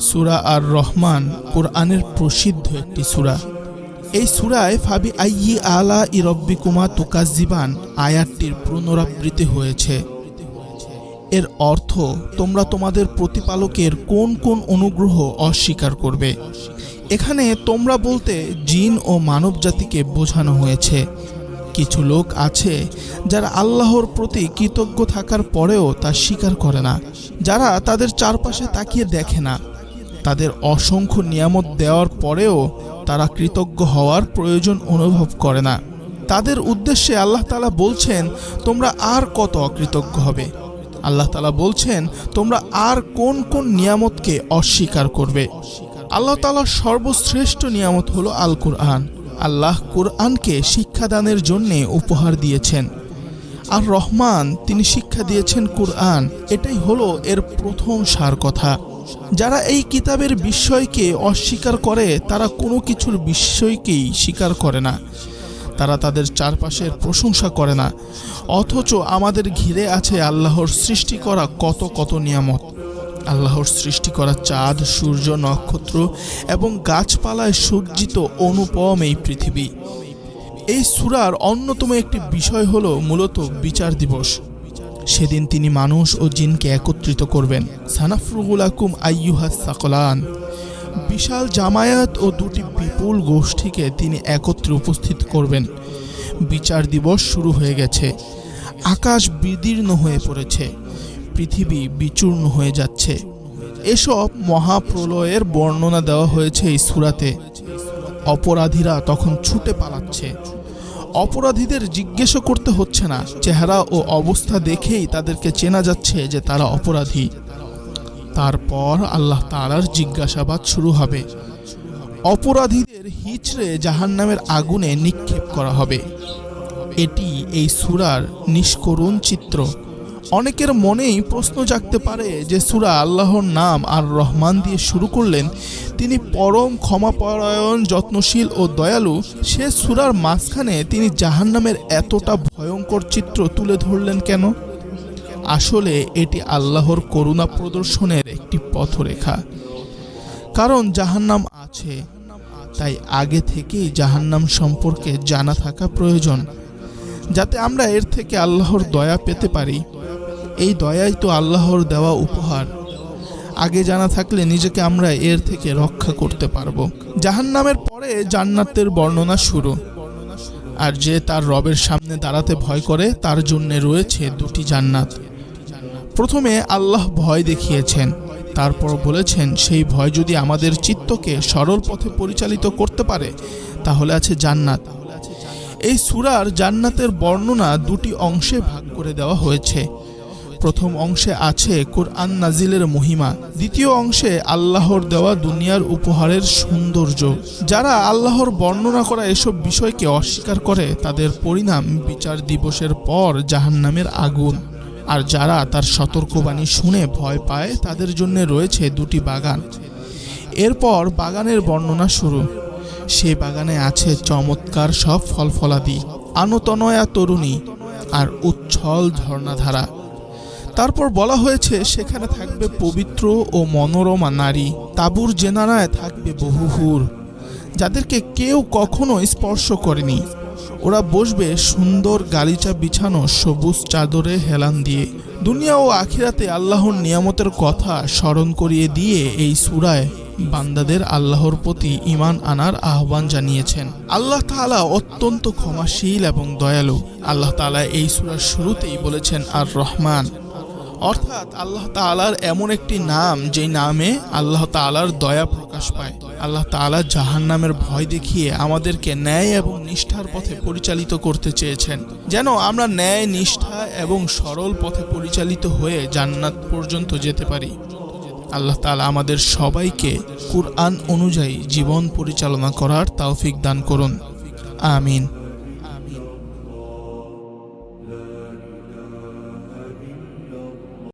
সুরা আর রহমান কোরআনের প্রসিদ্ধ একটি সুরা। এই সুরায় ফাবি আইয়ি আলা ইরব্বিকুমা তুকাজিবান আয়াতটির পুনরাবৃত্তি হয়েছে। এর অর্থ, তোমরা তোমাদের প্রতিপালকের কোন কোন অনুগ্রহ অস্বীকার করবে। এখানে তোমরা বলতে জিন ও মানব জাতিকে বোঝানো হয়েছে। কিছু লোক আছে যারা আল্লাহর প্রতি কৃতজ্ঞ থাকার পরেও তা স্বীকার করে না, যারা তাদের চারপাশে তাকিয়ে দেখে না। তাদের অসংখ্য নিয়ামত দেওয়ার পরেও তারা কৃতজ্ঞ হওয়ার প্রয়োজন অনুভব করে না। তাদের উদ্দেশ্যে আল্লাহ তালা বলছেন, তোমরা আর কত অকৃতজ্ঞ হবে? আল্লাহ তালা বলছেন, তোমরা আর কোন কোন নিয়ামতকে অস্বীকার করবে? আল্লাহ তালার সর্বশ্রেষ্ঠ নিয়ামত হলো আল কুরআন আল্লাহ কুরআনকে শিক্ষাদানের জন্যে উপহার দিয়েছেন। আর রহমান, তিনি শিক্ষা দিয়েছেন কুরআন। এটাই হলো এর প্রথম সার কথা। যারা এই কিতাবের বিস্ময়কে অস্বীকার করে, তারা কোনো কিছুর বিস্ময়কেই স্বীকার করে না। তারা তাদের চারপাশের প্রশংসা করে না। অথচ আমাদের ঘিরে আছে আল্লাহর সৃষ্টি করা কত কত নিয়ামত। আল্লাহর সৃষ্টি করা চাঁদ, সূর্য, নক্ষত্র এবং গাছপালায় সজ্জিত অনুপম এই পৃথিবী। এই সুরার অন্যতম একটি বিষয় হলো মূলত বিচার দিবস। সেদিন তিনি মানুষ ও জিনকে একত্রিত করবেন। সানাফরুল আকুম আইয়ুহা সাকলান। বিশাল জামায়াত ও দুটি বিপুল গোষ্ঠীকে তিনি একত্রে উপস্থিত করবেন। বিচার দিবস শুরু হয়ে গেছে। আকাশ বিদীর্ণ হয়ে পড়েছে। পৃথিবী বিচূর্ণ হয়ে যাচ্ছে। এসব মহাপ্রলয়ের বর্ণনা দেওয়া হয়েছে এই সুরাতে। অপরাধীরা তখন ছুটে পালাচ্ছে। অপরাধীদের জিজ্ঞেস করতে হচ্ছে না। চেহারা ও অবস্থা দেখেই তাদেরকে চেনা যাচ্ছে যে তারা অপরাধী। তারপর আল্লাহ তালার জিজ্ঞাসাবাদ শুরু হবে। অপরাধীদের হিচড়ে জাহান্নামের আগুনে নিক্ষেপ করা হবে। এটি এই সুরার নিষ্করুণ চিত্র। অনেকের মনেই প্রশ্ন জাগতে পারে যে সুরা আল্লাহর নাম আর রহমান দিয়ে শুরু করলেন তিনি পরম ক্ষমাপরায়ণ, যত্নশীল ও দয়ালু। সে সুরার মাঝখানে তিনি জাহান্নামের এতটা ভয়ঙ্কর চিত্র তুলে ধরলেন কেন? আসলে এটি আল্লাহর করুণা প্রদর্শনের একটি পথরেখা। কারণ জাহান্নাম আছে, তাই আগে থেকেই জাহান্নাম সম্পর্কে জানা থাকা প্রয়োজন, যাতে আমরা এর থেকে আল্লাহর দয়া পেতে পারি। এই দয়াই তো আল্লাহর দেওয়া উপহার। আগে জানা থাকলে নিজেকে আমরা এর থেকে রক্ষা করতে পারব। জাহান্নামের পরে জান্নাতের বর্ণনা শুরু। আর যে তার রবের সামনে দাঁড়াতে ভয় করে, তার জন্য রয়েছে দুটি জান্নাত। প্রথমে আল্লাহ ভয় দেখিয়েছেন। তারপর বলেছেন, সেই ভয় যদি আমাদের চিত্তকে সরল পথে পরিচালিত করতে পারে, তাহলে আছে জান্নাত। এই সুরার জান্নাতের বর্ণনা দুটি অংশে ভাগ করে দেওয়া হয়েছে। প্রথম অংশে আছে কোরআন নাজিলের মহিমা। দ্বিতীয় অংশে আল্লাহর দেওয়া দুনিয়ার উপহারের সৌন্দর্য। যারা আল্লাহর বর্ণনা করা এসব বিষয়কে অস্বীকার করে, তাদের পরিণাম বিচার দিবসের পর জাহান্নামের আগুন। আর যারা তার সতর্কবাণী শুনে ভয় পায়, তাদের জন্য রয়েছে দুটি বাগান। এরপর বাগানের বর্ণনা শুরু। সে বাগানে আছে চমৎকার সব ফলফলাদি, আনতনয়া তরুণী আর উচ্ছল ঝর্ণাধারা। তারপর বলা হয়েছে, সেখানে থাকবে পবিত্র ও মনোরমা নারী। তাবুর জেনারায় থাকবে বহু হুর, যাদেরকে কেউ কখনো স্পর্শ করেনি। ওরা বসবে সুন্দর গালিচা বিছানো সবুজ চাদরে হেলান দিয়ে। দুনিয়া ও আখিরাতে আল্লাহর নিয়ামতের কথা স্মরণ করিয়ে দিয়ে এই সুরায় বান্দাদের আল্লাহর প্রতি ইমান আনার আহ্বান জানিয়েছেন। আল্লাহ তাআলা অত্যন্ত ক্ষমাশীল এবং দয়ালু। আল্লাহ তাআলা এই সুরার শুরুতেই বলেছেন আর রহমান অর্থাৎ আল্লাহ তাআলার এমন একটি নাম, যেই নামে আল্লাহ তাআলার দয়া প্রকাশ পায়। আল্লাহ তাআলা জাহান্নামের ভয় দেখিয়ে আমাদেরকে ন্যায় এবং নিষ্ঠার পথে পরিচালিত করতে চেয়েছেন। যেন আমরা ন্যায়, নিষ্ঠা এবং সরল পথে পরিচালিত হয়ে জান্নাত পর্যন্ত যেতে পারি। আল্লাহ তাআলা আমাদের সবাইকে কুরআন অনুযায়ী জীবন পরিচালনা করার তৌফিক দান করুন। আমিন।